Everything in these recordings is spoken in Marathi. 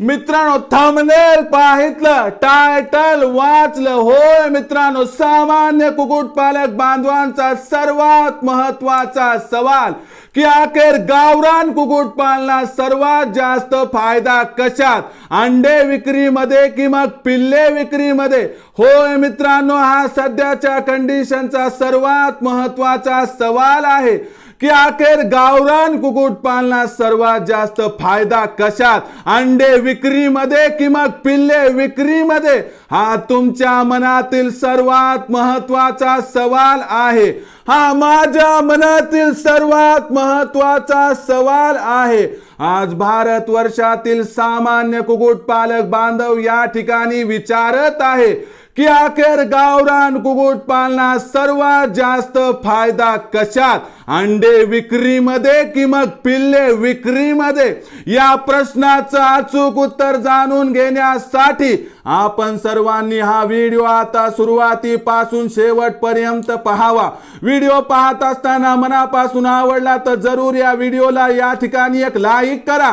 मित्रांनो थंबनेल पाहितलं टायटल वाचलं. होय मित्रांनो सामान्य कुक्कुटपालक बांधवांचा सर्वात महत्त्वाचा सवाल की अखेर गावरान कुक्कुटपालना सर्वात जास्त फायदा कशात? अंडे विक्रीमध्ये कि मग पिल्ले विक्रीमध्ये? होय मित्रांनो हा सध्याच्या कंडिशनचा सर्वात महत्त्वाचा सवाल आहे. की अखेर गावरान कुक्कुटपालनात सर्वात जास्त फायदा कशात? अंडे विक्रीमध्ये कि मग पिल्ले विक्रीमध्ये? हा तुमच्या मनातील सर्वात महत्त्वाचा सवाल आहे. हा माझ्या मनातील सर्वात महत्त्वाचा सवाल आहे. आज भारत वर्षातील सामान्य कुक्कुटपालक बांधव या ठिकाणी विचारत आहे. की अखेर गावरान कुक्कुटपालना सर्वात जास्त फायदा कशात? अंडे विक्रीमध्ये कि मग पिल्ले विक्रीमध्ये? या प्रश्नाचं अचूक उत्तर जाणून घेण्यासाठी आपण सर्वांनी हा व्हिडिओ आता सुरुवातीपासून शेवटपर्यंत पहावा. व्हिडिओ पाहत असताना मनापासून आवडला तर जरूर या व्हिडिओला या ठिकाणी एक लाईक करा.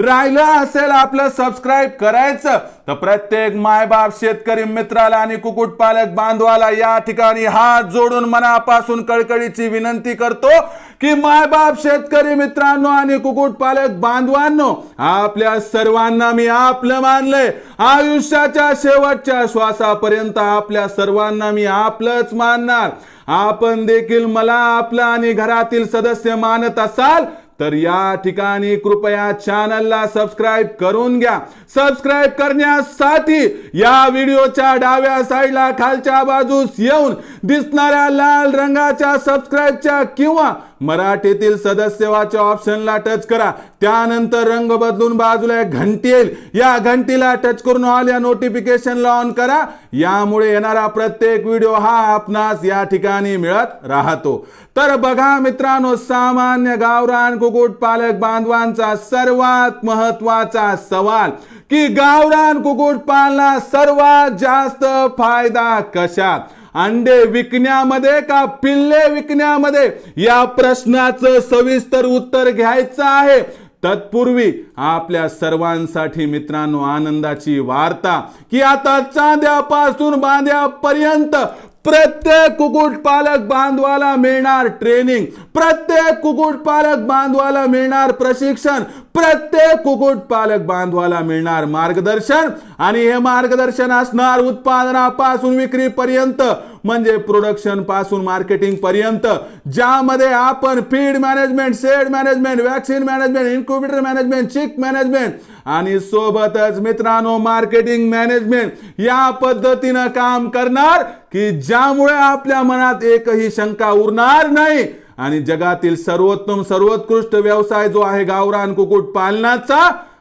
राहिलं असेल आपलं सबस्क्राईब करायचं तर प्रत्येक मायबाप शेतकरी मित्राला आणि कुक्कुटपालक बांधवाला या ठिकाणी हात जोडून मनापासून कळकळीची विनंती करतो की मायबाप शेतकरी मित्रांनो आणि कुक्कुटपालक बांधवांनो आपल्या सर्वांना मी आपलं मानलंय. आयुष्याच्या शेवटच्या श्वासापर्यंत आपल्या सर्वांना मी आपलंच मानणार. आपण देखील मला आपलं आणि घरातील सदस्य मानत असाल तर या ठिकाणी कृपया चॅनलला सबस्क्राईब करून घ्या. सबस्क्राईब करण्यासाठी या व्हिडिओच्या डाव्या साईडला खालच्या बाजूस येऊन दिसणाऱ्या लाल रंगाच्या सबस्क्राईबच्या किंवा मराठीतील सदस्यवाच्या ऑप्शनला टच करा. त्यानंतर रंग बदलून बाजूला एक घंटी येईल. या घंटीला टच करून ऑल या नोटिफिकेशनला ऑन करा. यामुळे येणारा प्रत्येक व्हिडिओ हा आपणास या ठिकाणी मिळत राहतो. तर बघा मित्रांनो सामान्य गावरान कुक्कुटपालक बांधवांचा सर्वात महत्त्वाचा सवाल की गावरान कुक्कुटपालना सर्वात जास्त फायदा कशात अंडे विकण्यामध्ये का पिल्ले विकण्यामध्ये? या प्रश्नाचं सविस्तर उत्तर घ्यायचं आहे. तत्पूर्वी आपल्या सर्वांसाठी मित्रांनो आनंदाची वार्ता की आता चांद्यापासून बांध्यापर्यंत प्रत्येक कुक्कुटपालक बांधवाला मिळणार ट्रेनिंग प्रत्येक कुक्कुटपालक बांधवाला मिळणार प्रशिक्षण प्रत्येक कुक्कुटपालक बांधवाला मिळणार मार्गदर्शन आणि हे मार्गदर्शन असणार उत्पादनापासून विक्रीपर्यंत म्हणजे प्रोडक्शनपासून मार्केटिंग पर्यंत ज्यामध्ये आपण feed management shed management vaccine management incubator management chick management आणि सोबतच मित्रांनो मार्केटिंग मॅनेजमेंट या पद्धतीनं काम करणार की ज्यामुळे आपल्या मनात एकही शंका उरणार नाही. आणि जगातील सर्वोत्तम सर्वोत्कृष्ट व्यवसाय जो आहे गावरान कुक्कुटपालनाचा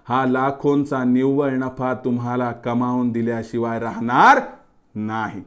हा लाखोंचा निव्वळ नफा तुम्हाला कमावून दिल्याशिवाय राहणार नाही.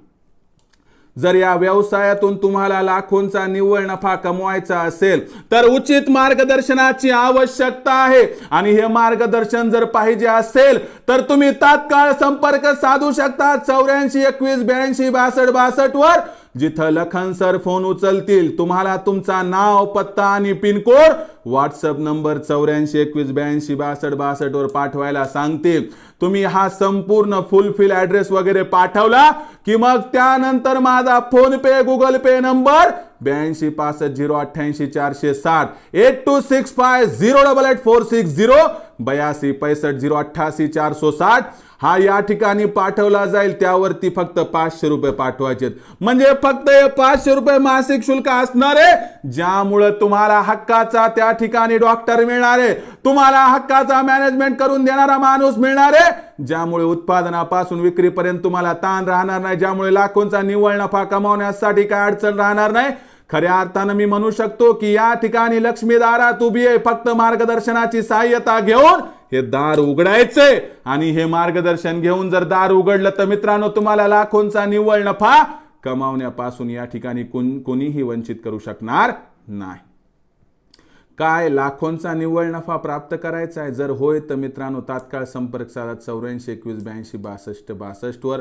जर या व्यवसायातून तुम्हाला लाखोंचा निव्वळ नफा कमवायचा असेल तर उचित मार्गदर्शनाची आवश्यकता आहे. आणि हे मार्गदर्शन जर पाहिजे असेल तर तुम्ही तात्काळ संपर्क साधू शकता चौऱ्याऐंशी एकवीस ब्याऐंशी बासष्ट बासष्ट वर. जिथं लखनसर फोन उचलतील तुम्हाला तुमचा नाव पत्ता आणि पिनकोड व्हॉट्सअप नंबर चौऱ्याऐंशी एकवीस ब्याऐंशी बासष्ट बासष्ट वर पाठवायला सांगतील. तुम्ही हा संपूर्ण फुलफिल ऍड्रेस वगैरे पाठवला की मग त्यानंतर माझा PhonePe Google Pay number ब्याऐंशी पासष्ट झिरो अठ्ठ्याऐंशी चारशे साठ eight two six five zero double eight four six zero बयासी पैसष्ट झिरो अठ्ठासी चारशे साठ हा या ठिकाणी पाठवला जाईल. त्यावरती फक्त पाचशे रुपये पाठवायचे म्हणजे फक्त हे पाचशे रुपये मासिक शुल्क असणार आहे ज्यामुळं तुम्हाला हक्काचा त्या ठिकाणी डॉक्टर मिळणार आहे. तुम्हाला हक्काचा मॅनेजमेंट करून देणारा माणूस मिळणार आहे ज्यामुळे उत्पादनापासून विक्रीपर्यंत तुम्हाला ताण राहणार नाही ज्यामुळे लाखोंचा निव्वळ नफा कमावण्यासाठी काय अडचण राहणार नाही. खऱ्या अर्थानं मी म्हणू शकतो की या ठिकाणी लक्ष्मी दारात उभी आहे फक्त मार्गदर्शनाची सहाय्यता घेऊन हे दार उघडायचे. आणि हे मार्गदर्शन घेऊन जर दार उघडलं तर मित्रांनो तुम्हाला लाखोंचा निव्वळ नफा कमावण्यापासून या ठिकाणी कोणीही वंचित करू शकणार नाही. काय लाखोंचा निव्वळ नफा प्राप्त करायचा आहे? जर होय तर मित्रांनो तात्काळ संपर्क साधा चौऱ्याऐंशी एकवीस ब्याऐंशी बासष्ट बासष्टवर.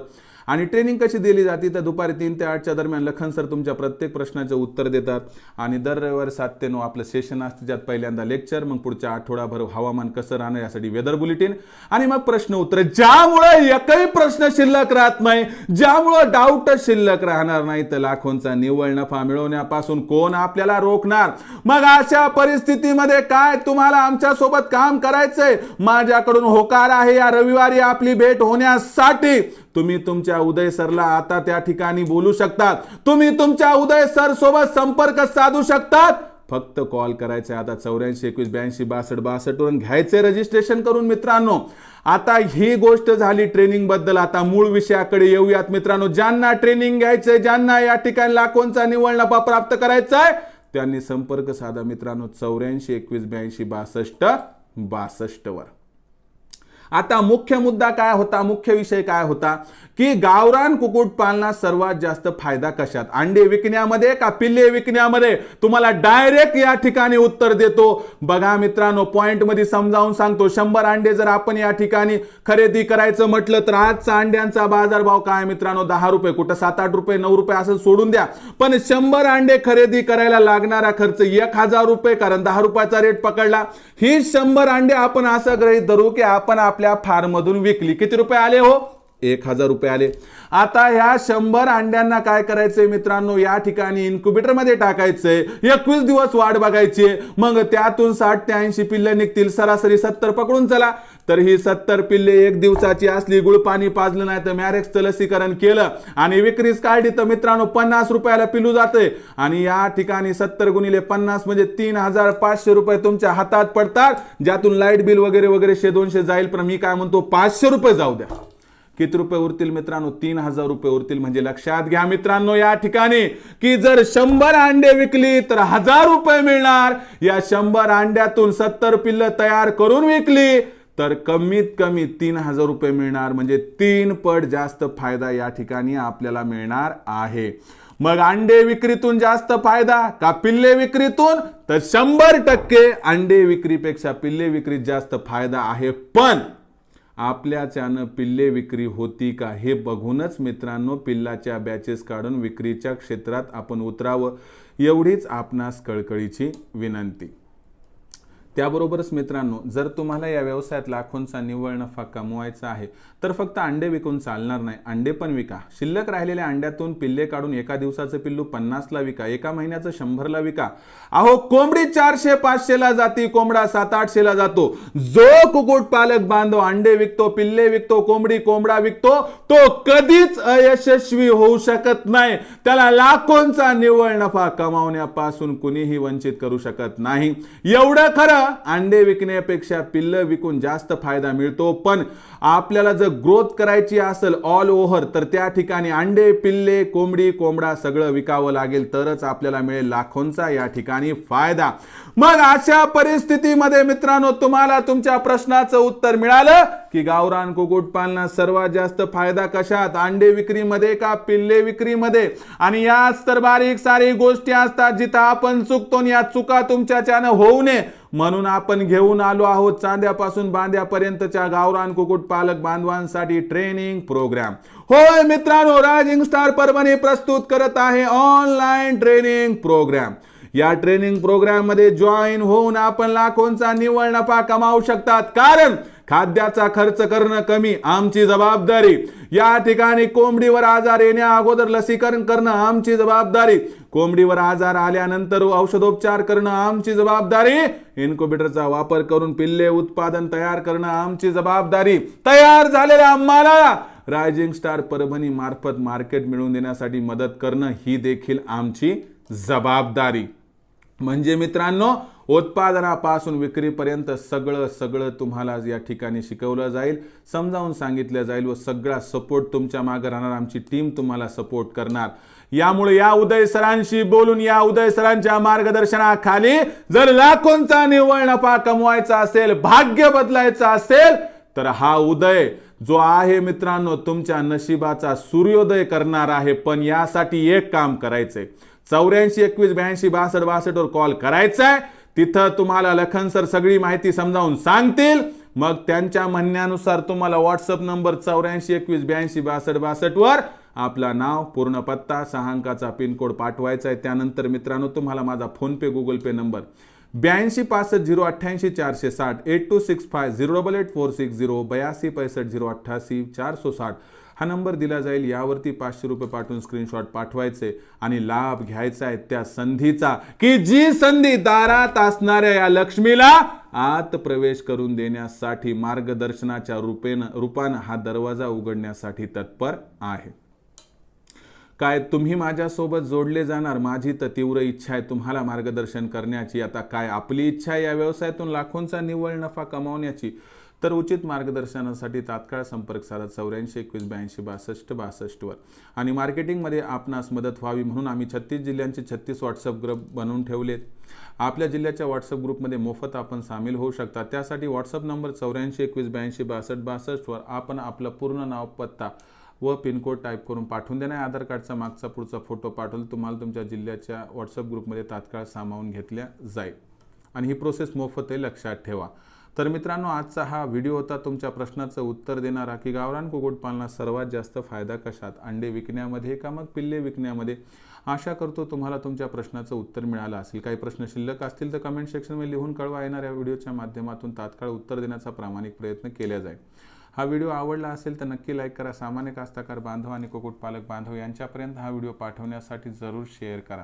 आणि ट्रेनिंग कशी दिली जाते? तर दुपारी तीन ते आठच्या दरम्यान लखन सर तुमच्या प्रत्येक प्रश्नाचे उत्तर देतात. आणि दर रविवारी सात ते नऊ आपलं सेशन असतं ज्यात पहिल्यांदा लेक्चर मग पुढच्या आठवडाभर हवामान कसं राहणार यासाठी वेदर बुलेटिन आणि मग प्रश्न उत्तर ज्यामुळे एकही प्रश्न शिल्लक राहत नाही ज्यामुळं डाऊट शिल्लक राहणार नाही तर लाखोंचा निव्वळ नफा मिळवण्यापासून कोण आपल्याला रोखणार? मग अशा परिस्थितीमध्ये काय तुम्हाला आमच्यासोबत काम करायचंय? माझ्याकडून होकार आहे या रविवारी आपली भेट होण्यासाठी. तुम्ही तुमच्या उदय सरला आता त्या ठिकाणी बोलू शकतात. तुम्ही तुमच्या उदय सर सोबत संपर्क साधू शकतात. फक्त कॉल करायचे आता चौऱ्याऐंशी एकवीस ब्याऐंशी बासष्ट बासष्टवरून घ्यायचे रजिस्ट्रेशन करून मित्रांनो. आता ही गोष्ट झाली ट्रेनिंगबद्दल. आता मूळ विषयाकडे येऊयात मित्रांनो. ज्यांना ट्रेनिंग घ्यायचंय ज्यांना या ठिकाणी लाखोंचा निवड नफा प्राप्त करायचा आहे त्यांनी संपर्क साधा मित्रांनो. चौऱ्याऐंशी एकवीस ब्याऐंशी बासष्ट बासष्ट वर. आता मुख्य मुद्दा काय होता? मुख्य विषय काय होता? की गावरान कुक्कुटपालनात सर्वात जास्त फायदा कशात? अंडे विकण्यामध्ये का पिल्ले विकण्यामध्ये? तुम्हाला डायरेक्ट या ठिकाणी उत्तर देतो. बघा मित्रांनो पॉइंटमध्ये समजावून सांगतो. शंभर अंडे जर आपण या ठिकाणी खरेदी करायचं म्हटलं तर आजचा अंड्यांचा बाजारभाव काय मित्रांनो? दहा रुपये. कुठं सात आठ रुपये नऊ रुपये असं सोडून द्या. पण शंभर अंडे खरेदी करायला लागणारा खर्च एक हजार रुपये कारण दहा रुपयाचा रेट पकडला. ही शंभर अंडे आपण असं गृहित धरू की आपण आपल्या फार्ममधून विकली. किती रुपये आले हो? एक हजार रुपये आले. आता ह्या शंभर अंड्यांना काय करायचंय मित्रांनो? या ठिकाणी इन्क्युबेटरमध्ये टाकायचंय. एकवीस दिवस वाट बघायची मग त्यातून साठ ते ऐंशी पिल्ले निघतील. सरासरी सत्तर पकडून चला. तर ही सत्तर पिल्ले एक दिवसाची असली गुळ पाणी पाजलं नाही तर मॅरेक्सचं लसीकरण केलं. आणि विक्रीस काढली तर मित्रांनो पन्नास रुपयाला पिलू जाते आणि या ठिकाणी सत्तर गुणिले पन्नास म्हणजे तीन हजार पाचशे रुपये तुमच्या हातात पडतात. ज्यातून लाइट बिल वगैरे वगैरे शे दोनशे जाईल. पण मी काय म्हणतो पाचशे रुपये जाऊ द्या. किती रुपये उरतील मित्रांनो? तीन हजार रुपये उरतील. म्हणजे लक्षात घ्या मित्रांनो या ठिकाणी की जर शंभर अंडे विकली तर हजार रुपये मिळणार. या शंभर अंड्यातून सत्तर पिल्ल तयार करून विकली तर कमीत कमी तीन हजार रुपये मिळणार. म्हणजे तीन पट जास्त फायदा या ठिकाणी आपल्याला मिळणार आहे. मग अंडे विक्रीतून जास्त फायदा का पिल्ले विक्रीतून? तर शंभर टक्के अंडे विक्रीपेक्षा पिल्ले विक्रीत जास्त फायदा आहे. पण आपल्याच्यानं पिल्ले विक्री होती का हे बघूनच मित्रांनो पिल्लाच्या बॅचेस काढून विक्रीच्या क्षेत्रात आपण उतरावं एवढीच आपणास कळकळीची विनंती. त्याबरोबरच मित्रांनो जर तुम्हाला या व्यवसायात लाखोंचा निव्वळ नफा कमवायचा आहे तर फक्त अंडे विकून चालणार नाही. अंडे पण विका. शिल्लक राहिलेल्या अंड्यातून पिल्ले काढून एका दिवसाचं पिल्लू पन्नासला विका. एका महिन्याचं शंभरला विका. अहो कोंबडी चारशे पाचशेला जाती कोंबडा सात आठशेला जातो. जो कुकुट पालक बांधव अंडे विकतो पिल्ले विकतो कोंबडी कोंबडा विकतो तो कधीच अयशस्वी होऊ शकत नाही. त्याला लाखोंचा निव्वळ नफा कमावण्यापासून कुणीही वंचित करू शकत नाही. एवढं खरं अंडे विकण्यापेक्षा पिल्ल विकून जास्त फायदा मिळतो. पण आपल्याला जर ग्रोथ करायची असेल ऑल ओव्हर तर त्या ठिकाणी अंडे पिल्ले कोंबडी कोंबडा सगळं विकावं लागेल तरच आपल्याला मिळेल लाखोंचा या ठिकाणी फायदा. मग अशा परिस्थितीमध्ये मित्रांनो तुम्हाला तुमच्या प्रश्नाचं उत्तर मिळालं की गावरान कुक्कुटपालनात सर्वात जास्त फायदा कशात? अंडे विक्रीमध्ये का पिल्ले विक्रीमध्ये? आणि याच तर बारीक सारी गोष्टी असतात जिथं आपण चुकतो आणि या चुका तुमच्याच्यानं होऊ नये. म्हणून आपण घेऊन आलो आहोत चांद्यापासून बांद्यापर्यंतच्या गावरान कुक्कुट पालक बांधवांसाठी ट्रेनिंग प्रोग्राम होय मित्रांनो राजिंग स्टार परभणी प्रस्तुत करत आहे ऑनलाईन ट्रेनिंग प्रोग्राम या ट्रेनिंग प्रोग्राममध्ये जॉईन होऊन आपण लाखोंचा निव्वळ नफा कमावू शकतात. कारण खाद्याचा खर्च करणं कमी आमची जबाबदारी. या ठिकाणी कोंबडीवर आजार येण्या अगोदर लसीकरण करणं आमची जबाबदारी. कोंबडीवर आजार आल्यानंतर औषधोपचार करणं आमची जबाबदारी. इन्क्युबेटरचा वापर करून पिल्ले उत्पादन तयार करणं आमची जबाबदारी. तयार झालेल्या आम्हाला रायझिंग स्टार परभणी मार्फत मार्केट मिळवून देण्यासाठी मदत करणं ही देखील आमची जबाबदारी. म्हणजे मित्रांनो उत्पादनापासून विक्रीपर्यंत सगळं सगळं तुम्हाला या ठिकाणी शिकवलं जाईल समजावून सांगितलं जाईल व सगळा सपोर्ट तुमच्या मागे राहणार आमची टीम तुम्हाला सपोर्ट करणार. यामुळे या उदय सरांशी बोलून या उदय सरांच्या मार्गदर्शनाखाली जर लाखोंचा निव्वळ नफा कमवायचा असेल भाग्य बदलायचं असेल तर हा उदय जो आहे मित्रांनो तुमच्या नशिबाचा सूर्योदय करणार आहे. पण यासाठी एक काम करायचंय. चौऱ्याऐंशी एकवीस ब्याऐंशी बासष्ट बासष्टवर कॉल करायचा आहे तिथं तुम्हाला लखन सर सगळी माहिती समजावून सांगतील. मग त्यांच्या म्हणण्यानुसार तुम्हाला व्हॉट्सअप नंबर चौऱ्याऐंशी एकवीस ब्याऐंशी बासष्ट बासष्ट वर आपला नाव पूर्ण पत्ता सहा अंकाचा पिनकोड पाठवायचा आहे. त्यानंतर मित्रांनो तुम्हाला माझा फोनपे गुगल पे नंबर ब्याऐंशी पासष्ट झिरो अठ्ठ्याऐंशी चारशे साठ eight two six five zero double eight four six zero बयासी पैसष्ट झिरो अठ्ठासी चारशे साठ. हा नंबर दिला जाईल. यावरती पाचशे रुपये पाठवून स्क्रीनशॉट पाठवायचे आणि लाभ घ्यायचा आहे त्या संधीचा. की जी संधी दारात असणाऱ्या या लक्ष्मीला आत प्रवेश करून देण्यासाठी मार्गदर्शनाच्या रूपेनं रूपानं हा दरवाजा उघडण्यासाठी तत्पर आहे. काय तुम्ही माझ्यासोबत जोडले जाणार? माझी तर तीव्र इच्छा आहे तुम्हाला मार्गदर्शन करण्याची. आता काय आपली इच्छा आहे या व्यवसायातून लाखोंचा निव्वळ नफा कमावण्याची? तर उचित मार्गदर्शनासाठी तात्काळ संपर्क साधा चौऱ्याऐंशी एकवीस ब्याऐंशी बासष्ट बासष्टवर आणि मार्केटिंगमध्ये आपणास मदत व्हावी म्हणून आम्ही छत्तीस जिल्ह्यांचे छत्तीस व्हॉट्सअप ग्रुप बनवून ठेवलेत. आपल्या जिल्ह्याच्या व्हॉट्सअप ग्रुपमध्ये मोफत आपण सामील होऊ शकता. त्यासाठी व्हॉट्सअप नंबर चौऱ्याऐंशी एकवीस ब्याऐंशी बासष्ट बासष्टवर आपण आपलं पूर्ण नाव पत्ता व पिनकोड टाईप करून पाठवून देणार आधार कार्डचा मागचा पुढचा फोटो पाठवून तुम्हाला तुमच्या जिल्ह्याच्या व्हॉट्सअप ग्रुपमध्ये तात्काळ सामावून घेतल्या जाईल. आणि ही प्रोसेस मोफत आहे लक्षात ठेवा. तर मित्रांनो आजचा हा व्हिडिओ होता तुमच्या प्रश्नाचं उत्तर देणारा की गावरान कुक्कुटपालनात सर्वात जास्त फायदा कशात? अंडे विकण्यामध्ये का मग पिल्ले विकण्यामध्ये? आशा करतो तुम्हाला तुमच्या प्रश्नाचं उत्तर मिळालं असेल. काही प्रश्न शिल्लक असतील तर कमेंट सेक्शनमध्ये लिहून कळवा. येणाऱ्या व्हिडिओच्या माध्यमातून तात्काळ उत्तर देण्याचा प्रामाणिक प्रयत्न केला जाईल हा व्हिडिओ आवडला असेल तर नक्की लाईक करा. सामान्य कास्ताकार बांधव आणि कुक्कुटपालक बांधव यांच्यापर्यंत हा व्हिडिओ पाठवण्यासाठी जरूर शेअर करा.